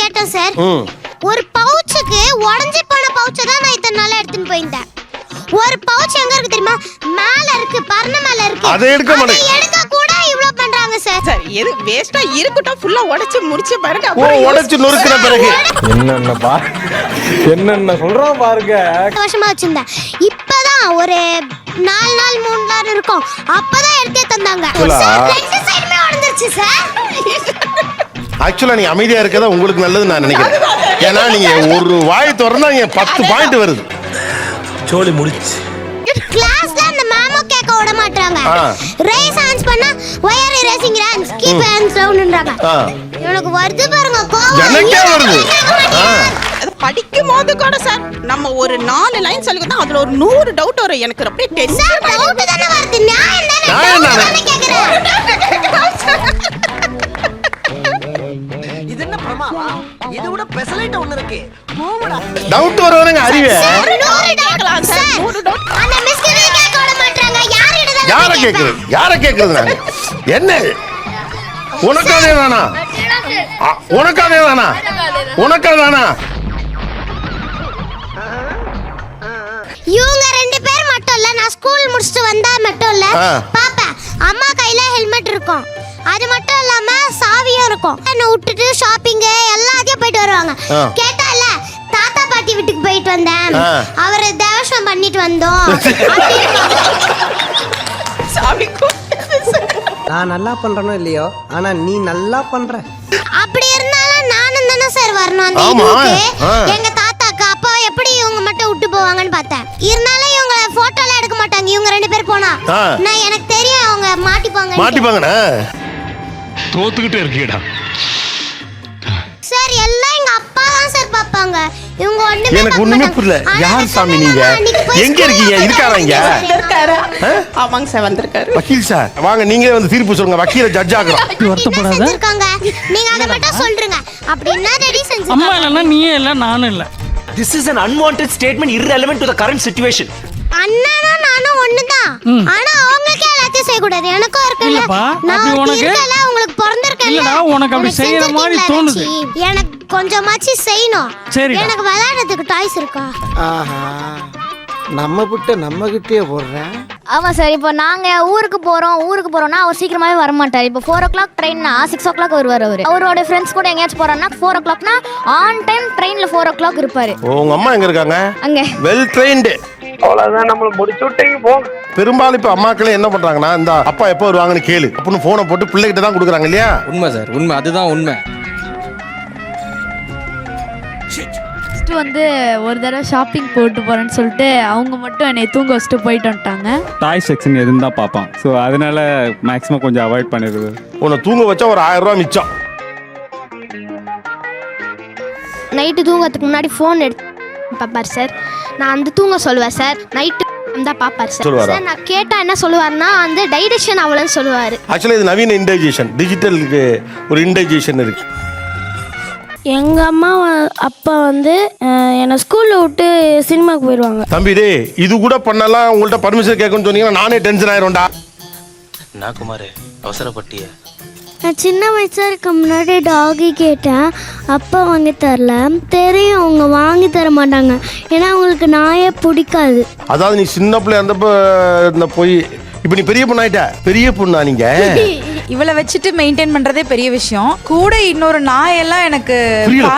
கேட்டேன் சார். ஒரு பவுச்சுக்கு உடஞ்சி போன பவுச்சை தான் நான் இத்தனை நாளா எடுத்துன்னு போயிருந்தேன். ஒரு பவுச் எங்க இருக்கு தெரியுமா? மேல இருக்கு பர்ண மேல இருக்கு. அதை எடுக்க மாட்டேங்க. எடுக்க கூட இவ்ளோ பண்றாங்க சார். சார் எது வேஸ்டா இருக்கட்டும் ஃபுல்லா உடைச்சு முடிச்சு பாருங்க ஓ உடைச்சு நொறுக்கின பிறகு. என்னென்ன பா என்னென்ன சொல்றான் பாருங்க. வருஷமா வச்சிருந்தேன். இப்பதான் ஒரு நாலு நாள் மூணு நாள் இருக்கும். அப்பதான் எடுத்தே தந்தாங்க. சார் உடஞ்சிருச்சு சார். ஆக்சுவலா நீங்க அமைதியா இருக்கதா உங்களுக்கு நல்லது நான் நினைக்கிறேன். ஏன்னா நீங்க ஒரு வாய் திறந்தா இங்க பத்து பாயிண்ட் வருது. சோலி முடிச்சு கிளாஸ்ல அந்த மேமோ கேட்க விட மாட்டாங்க. ரேஸ் ஹேண்ட்ஸ் பண்ணா ஒயர் ரேசிங் ரன்ஸ் கீப் ஹேண்ட்ஸ் டவுன்ன்றாங்க ஆ. எனக்கு வருது பாருங்க கோவம். எனக்கே வருது. படிக்கும் போது கூட சார் நம்ம ஒரு நாலு லைன் சொல்லி கொடுத்தா அதுல ஒரு நூறு டவுட் வரும். எனக்கு அப்படியே டென்ஷன் டவுட் தானே வருது. நியாயம். தானே கேக்குறேன். இது விட பெசலைட் இருக்கு டவுட் வருவானுங்க அறிவே ஒரு நூறு doubt கேட்கலாம் சார். அந்த கேட்க விட மாட்டாங்க தான் யார கேக்குறது? யார கேக்குறது என்ன உனக்காதே தானா உனக்காதே தானா உனக்காதானா இவங்க ரெண்டு பேர் மட்டும் இல்ல நான் ஸ்கூல் முடிச்சுட்டு வந்தா மட்டும் இல்ல ஆ. பாப்பேன் அம்மா கையில ஹெல்மெட் இருக்கும் அது மட்டும் இல்லாம சாவியும் இருக்கும் என்ன விட்டுட்டு ஷாப்பிங் எல்லாத்தையும் போயிட்டு வருவாங்க. கேட்டால தாத்தா பாட்டி வீட்டுக்கு போயிட்டு வந்தேன். அவரை தேவசம் பண்ணிட்டு வந்தோம். நான் நல்லா பண்றேனோ இல்லையோ ஆனா நீ நல்லா பண்ற அப்படி இருந்தாலும் நானும் தானே சார் வரணும் அந்த. இதுக்கு. எங்க தாத்தாக்கு அப்பா எப்படி இவங்க மட்டும் விட்டு போவாங்கன்னு பார்த்தேன் இருந்தாலும் இவங்க போட்டோ எல்லாம் எடுக்க மாட்டாங்க இவங்க ரெண்டு பேர் போனா. நான் எனக்கு தெரியும் அவங்க மாட்டிப்பாங்க மாட்டிப்பாங்கண்ணா தோத்துக்கிட்டே இருக்கீடா சார் எல்லாம் எங்க அப்பா தான் சார் பாப்பாங்க இவங்க ஒண்ணுமே எனக்கு ஒண்ணுமே. புரியல. யார் சாமி நீங்க? எங்க இருக்கீங்க? இருக்காரா இங்க? ஆமாங்க சார் வந்திருக்காரு. வக்கீல் சார் வாங்க நீங்களே வந்து தீர்ப்பு சொல்லுங்க. வக்கீல ஜட்ஜ் ஆக்குறோம். என்ன செஞ்சிருக்காங்க? நீங்க அதை மட்டும் சொல்றீங்க அப்படின்னா ரெடி அம்மா செஞ்சிருக்காங்க? இல்லைன்னா நீயே இல்லை நானும் இல்லை. This is an unwanted statement irrelevant to the current situation. அண்ணனும் நானும் ஒண்ணுதான். ஆனா அவங்களுக்கே எல்லாத்தையும் செய்யக்கூடாது. எனக்கும் இருக்குல்ல. இல்லப்பா, நான் உனக்கு- உங்களுக்கு பிறந்திருக்கேன்ல உனக்கு அப்படி எனக்கு செய்யற மாதிரி தோணுது. எனக்கு கொஞ்சமாச்சு செய்யணும். சரிடா. எனக்கு விளையாடுறதுக்கு டாய்ஸ் இருக்கா? ஆஹா நம்ம விட்டு நம்ம கிட்டே போடுறேன் ஆமாம் சார் இப்போ நாங்கள் ஊருக்கு போகிறோம் ஊருக்கு போகிறோம்னா அவர் சீக்கிரமாகவே வர மாட்டார் இப்போ ஃபோர் ஓ கிளாக் ட்ரெயின்னா சிக்ஸ் ஓ கிளாக் வருவார் அவர். அவரோட ஃப்ரெண்ட்ஸ் கூட எங்கேயாச்சும் போகிறோன்னா ஃபோர் ஓ கிளாக்னா ஆன் டைம் ட்ரெயினில் ஃபோர் ஓ கிளாக் இருப்பார். உங்க அம்மா எங்க இருக்காங்க? அங்கே. வெல் ட்ரெயின்டு அவ்வளவுதான் நம்மள முடிச்சு விட்டீங்க போங்க. பெரும்பாலும் இப்ப அம்மாக்களே என்ன பண்றாங்கன்னா இந்த அப்பா எப்போ வருவாங்கன்னு கேளு. அப்படின்னு போனை போட்டு பிள்ளைகிட்ட தான் கொடுக்குறாங்க இல்லையா? உண்மை சார் உண்மை. அதுதான் உண்மை. ஃபஸ்ட்டு வந்து ஒரு தடவை ஷாப்பிங் போட்டு போகிறேன்னு சொல்லிட்டு அவங்க மட்டும் என்னை தூங்க வச்சுட்டு போயிட்டு வந்துட்டாங்க. டாய் செக்ஷன் எதுன்னு தான் பார்ப்பான். ஸோ அதனால மேக்ஸிமம் கொஞ்சம் அவாய்ட் பண்ணிடுது உன்னை தூங்க வச்சா ஒரு ஆயிரம் ரூபாய் மிச்சம். நைட்டு தூங்கறதுக்கு முன்னாடி ஃபோன் எடுத்து பார்ப்பார் சார். நான் வந்து தூங்க சொல்லுவேன் சார். நைட்டு தான் பார்ப்பார் சார்? சார் நான் கேட்டா என்ன சொல்லுவாருன்னா வந்து டைஜஷன் அவ்வளோன்னு சொல்லுவார். ஆக்சுவலி இது நவீன இன்டைஜேஷன் டிஜிட்டலுக்கு ஒரு இன்டைஜேஷன் இருக்கு. எங்கள் அம்மா அப்பா வந்து என்னை ஸ்கூலில் விட்டு சினிமாவுக்கு போயிடுவாங்க தம்பி டேய் இது கூட பண்ணலாம். உங்கள்ட்ட பர்மிஷன் கேட்கணும்னு சொன்னீங்கன்னா நானே டென்ஷன் ஆயிரும்டா நான் குமார் அவசரப்பட்டிய. நான் சின்ன வயசாக இருக்க முன்னாடி டாகி கேட்டேன். அப்பா வாங்கி தரல. தெரியும் அவங்க வாங்கி தர மாட்டாங்க. ஏன்னா அவங்களுக்கு நாயே பிடிக்காது. அதாவது நீ சின்ன பிள்ளை இருந்தப்ப இந்த போய் இப்போ நீ பெரிய பொண்ணு ஆயிட்ட பெரிய பொண்ணா நீங்க? இவளை வச்சுட்டு மெயின்டைன் பண்ணுறதே பெரிய விஷயம். கூட இன்னொரு நாயெல்லாம் எனக்கு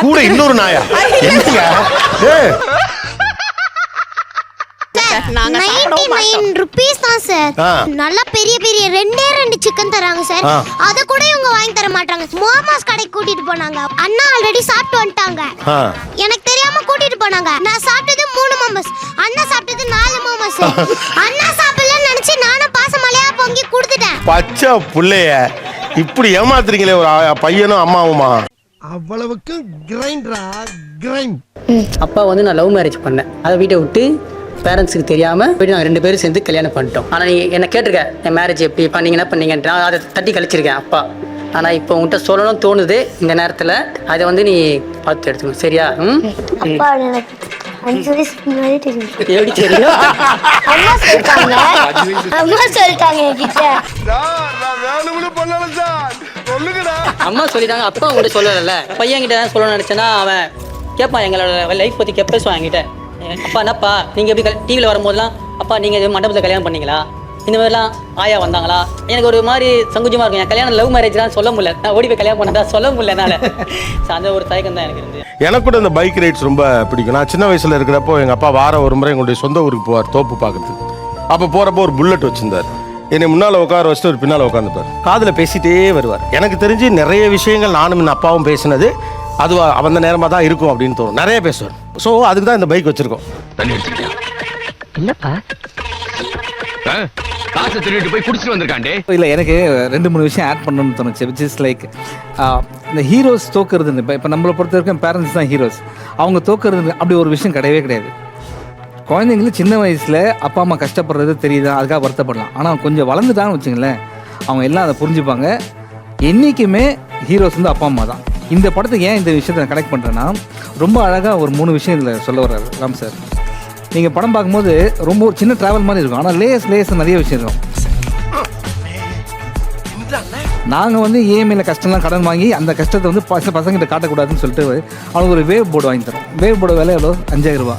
கூட இன்னொரு நாயா? என்னங்க? நாங்க சாப்பிடவும் நைன்டி நைன் மாட்டோம். ருபீஸ் தான் சார் ஆ. நல்லா பெரிய பெரிய ரெண்டே ரெண்டு சிக்கன் தராங்க சார் ஆ. அத கூட இவங்க வாங்கி தர மாட்டாங்க. மோமாஸ் கடைக்கு கூட்டிட்டு போனாங்க. அண்ணா ஆல்ரெடி சாப்பிட்டு வந்துட்டாங்க. ஆ. எனக்கு தெரியாம கூட்டிட்டு போனாங்க. நான் சாப்பிட்டது மூணு மோமஸ். அண்ணா சாப்பிட்டது நாலு மோமஸ். அண்ணா சாப்பிடலன்னு நினைச்சு நானும் பாசமலையா பொங்கி கொடுத்துட்டேன். பச்சை புள்ளைய இப்படி ஏமாத்துறீங்களே ஒரு ஆ- பையனும் அம்மாவுமா? அவ்வளவுக்கு கிரைண்டரா கிரைண்ட் அப்பா வந்து நான் லவ் மேரேஜ் பண்ணேன். அதை வீட்டை விட்டு பேரண்ட்ஸுக்கு தெரியாமல் போயிட்டு நாங்கள் ரெண்டு பேரும் சேர்ந்து கல்யாணம் பண்ணிட்டோம். ஆனால் நீ என்ன கேட்டிருக்க? என் மேரேஜ் எப்படி? பண்ணீங்க என்ன நான் அதை தட்டி கழிச்சிருக்கேன் அப்பா. ஆனால் இப்போ உன்கிட்ட சொல்லணும்னு தோணுது இந்த நேரத்தில். அதை வந்து நீ பார்த்து எடுத்துக்கணும். சரியா? ம்? எப்படி தெரியும்? அம்மா சொல்லிட்டாங்க. அம்மா சொல்லிட்டாங்க என்கிட்ட. வேணும்னு பண்ணல சார் சொல்லுங்கடா அம்மா சொல்லிட்டாங்க அப்பா உங்கள்கிட்ட சொல்லலைல்ல பையன் கிட்ட சொல்லணும்னு நினச்சேன்னா அவன் கேட்பான் எங்களோட லைஃப் பற்றி கே பேசுவான் என்கிட்ட. அப்பா என்னப்பா? நீங்கள் எப்படி டிவியில் வரும்போதெல்லாம் அப்பா நீங்கள் மண்டபத்தில் கல்யாணம் பண்ணீங்களா? இந்த மாதிரிலாம் ஆயா வந்தாங்களா? எனக்கு ஒரு மாதிரி சங்குஜமாக இருக்கும். என் கல்யாணம் லவ் மேரேஜ்லாம் சொல்ல முடியல. நான் ஓடி போய் கல்யாணம் பண்ணதா சொல்ல முடியல என்னால். So, அந்த ஒரு தயக்கம் தான் எனக்கு இருந்து. எனக்கு கூட இந்த பைக் ரைட்ஸ் ரொம்ப பிடிக்கும். நான் சின்ன வயசில் இருக்கிறப்போ எங்கள் அப்பா வாரம் ஒரு முறை எங்களுடைய சொந்த ஊருக்கு போவார் தோப்பு பார்க்கறதுக்கு. அப்போ போகிறப்போ ஒரு புல்லட் வச்சிருந்தார். என்னை முன்னால் உட்கார வச்சுட்டு ஒரு பின்னால் உட்காந்துப்பார் காதில் பேசிட்டே வருவார். எனக்கு தெரிஞ்சு நிறைய விஷயங்கள் நானும் என் அப்பாவும் பேசினது. அது அந்த நேரமாக தான் இருக்கும் அப்படின்னு தோணும். நிறைய பேசுவார். ஸோ அதுக்கு தான் இந்த பைக் வச்சிருக்கோம். தண்ணி எடுத்துக்கிட்டியா இல்லப்பா. காசை திருடிட்டு போய் குடிச்சிட்டு வந்திருக்காண்டே இல்லை எனக்கு ரெண்டு மூணு விஷயம் ஆட் பண்ணணும்னு தோணுச்சு விச் இஸ் லைக் இந்த ஹீரோஸ் தோக்குறது இப்போ இப்போ நம்மளை பொறுத்த வரைக்கும் பேரண்ட்ஸ் தான் ஹீரோஸ் அவங்க தோக்குறது அப்படி ஒரு விஷயம் கிடையவே கிடையாது. குழந்தைங்களுக்கு சின்ன வயசில் அப்பா அம்மா கஷ்டப்படுறது தெரியுதா? அதுக்காக வருத்தப்படலாம். ஆனால் கொஞ்சம் வளர்ந்துட்டான்னு வச்சுங்களேன் அவங்க எல்லாம் அதை புரிஞ்சுப்பாங்க. என்றைக்குமே ஹீரோஸ் வந்து அப்பா அம்மா தான். இந்த படத்தை ஏன் இந்த விஷயத்தை நான் கனெக்ட் பண்ணுறேன்னா ரொம்ப அழகாக ஒரு மூணு விஷயம் இதில் சொல்ல வர்றாரு ராம் சார். நீங்கள் படம் பார்க்கும்போது ரொம்ப ஒரு சின்ன ட்ராவல் மாதிரி இருக்கும். ஆனால் லேஸ் லேஸ் நிறைய விஷயம் இருக்கும். நாங்கள் வந்து இஎம்ஐயில் கஷ்டம்லாம் கடன் வாங்கி அந்த கஷ்டத்தை வந்து பச பசங்கிட்ட காட்டக்கூடாதுன்னு சொல்லிட்டு அவனுக்கு ஒரு வேவ் போர்டு வாங்கி தரோம். வேவ் போர்டு விலை எவ்வளோ? அஞ்சாயிரம் ரூபா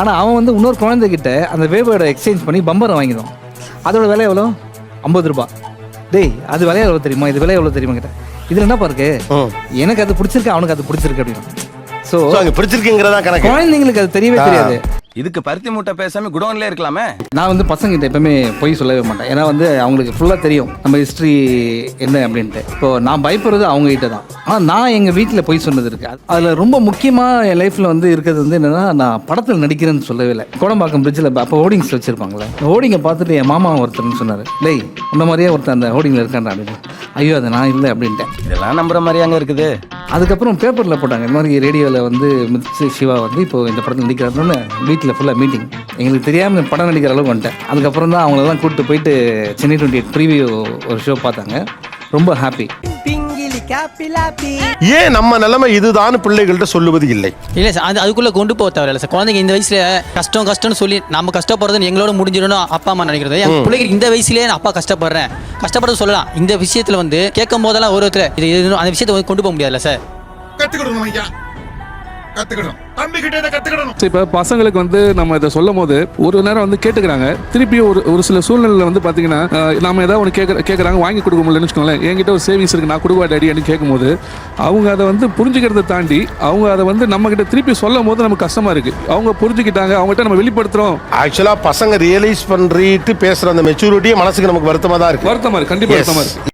ஆனால் அவன் வந்து இன்னொரு குழந்தைகிட்ட அந்த வேவ் போர்டை எக்ஸ்சேஞ்ச் பண்ணி பம்பரை வாங்கிடும் அதோட விலை எவ்வளோ? ஐம்பது ரூபா டேய் அது விலை எவ்வளோ தெரியுமா? இது விலை எவ்வளோ தெரியுமா? கிட்ட இதில் என்னப்பா இருக்கு? எனக்கு அது பிடிச்சிருக்கு அவனுக்கு அது பிடிச்சிருக்கு அப்படின்னு. ஸோ ஸோ அங்கே பிடிச்சிருக்குங்கிறதா கணக்கு. குழந்தைங்களுக்கு அது தெரியவே தெரியாது. இதுக்கு பருத்தி மூட்டை பேசாம குடோன்ல இருக்கலாமே. நான் வந்து பசங்கிட்ட எப்பவுமே பொய் சொல்லவே மாட்டேன். ஏன்னா வந்து அவங்களுக்கு ஃபுல்லாக தெரியும் நம்ம ஹிஸ்ட்ரி என்ன அப்படின்ட்டு. இப்போ நான் பயப்படுறது அவங்க கிட்ட தான். ஆனால் நான் எங்கள் வீட்டில் பொய் சொன்னது இருக்கு. அதில் ரொம்ப முக்கியமாக என் லைஃப்பில் வந்து இருக்கிறது வந்து என்னன்னா நான் படத்தில் நடிக்கிறேன்னு சொல்லவே இல்லை. கோடம்பாக்கம் பிரிட்ஜில் அப்போ ஹோர்டிங்ஸ் வச்சிருப்பாங்களே ஹோர்டிங்கை பார்த்துட்டு என் மாமா ஒருத்தர்னு சொன்னார். லேய் இந்த மாதிரியே ஒருத்தர் அந்த ஹோர்டிங்கில் இருக்காண்டா அப்படின்னு. ஐயோ அது நான் இல்லை அப்படின்ட்டேன். இதெல்லாம் நம்புற மாதிரி அங்க இருக்குது. அதுக்கப்புறம் பேப்பரில் போட்டாங்க. இந்த மாதிரி ரேடியோவில் வந்து மித்ஸு சிவா வந்து இப்போ இந்த படத்தில் நடிக்கிறாருன்னு வீட்டில் ஃபுல்லாக மீட்டிங் எங்களுக்கு தெரியாமல் படம் நடிக்கிற அளவுக்கு வந்துட்டேன். அதுக்கப்புறம் தான் அவங்களெல்லாம் கூப்பிட்டு போயிட்டு சென்னை டுவெண்ட்டி எயிட் ப்ரீவியூ ஒரு ஷோ பார்த்தாங்க. ரொம்ப ஹாப்பி ஏன் நம்ம நிலைமை இதுதான் பிள்ளைகள்கிட்ட சொல்லுவது இல்லை? இல்லை சார் அது அதுக்குள்ளே கொண்டு போக தேவையில்ல சார். குழந்தைங்க இந்த வயசுல கஷ்டம் கஷ்டம்னு சொல்லி நம்ம கஷ்டப்படுறது எங்களோட முடிஞ்சிடணும் அப்பா அம்மா நினைக்கிறது. என் பிள்ளைக்கு இந்த வயசுலயே நான் அப்பா கஷ்டப்படுறேன். கஷ்டப்படுறது சொல்லலாம். இந்த விஷயத்துல வந்து கேட்கும் போதெல்லாம் ஒரு ஒருத்தர் இது அந்த விஷயத்தை வந்து கொண்டு போக முடியாதுல்ல சார். கத்துக்கிடணும் ஐயா. கத்துக்கிடணும். இப்போ பசங்களுக்கு வந்து நம்ம இதை சொல்லும் போது ஒரு நேரம் வந்து கேட்டுக்கிறாங்க. திருப்பி ஒரு ஒரு சில சூழ்நிலையில் வந்து பார்த்தீங்கன்னா அஹ், நாம ஏதாவது ஒன்று கேட்குற கேட்குறாங்க வாங்கி கொடுக்க முடியலன்னு வச்சுக்கோங்களேன். என்கிட்ட ஒரு சேவிங்ஸ் இருக்கு நான் கொடுவா டேடி அப்படின்னு கேட்கும்போது அவங்க அதை வந்து புரிஞ்சுக்கிறத தாண்டி அவங்க அதை வந்து நம்ம கிட்ட திருப்பி சொல்லும் போது நமக்கு கஷ்டமா இருக்கு. அவங்க புரிஞ்சுக்கிட்டாங்க அவங்ககிட்ட நம்ம வெளிப்படுத்துறோம். ஆக்சுவலா பசங்க ரியலைஸ் பண்ணிட்டு பேசுற அந்த மெச்சூரிட்டியே மனசுக்கு நமக்கு வருத்தமா தான் இருக்கு. வருத்தமா இருக்கு கண்டிப்பா Yes. வருத்தமா இருக்கு.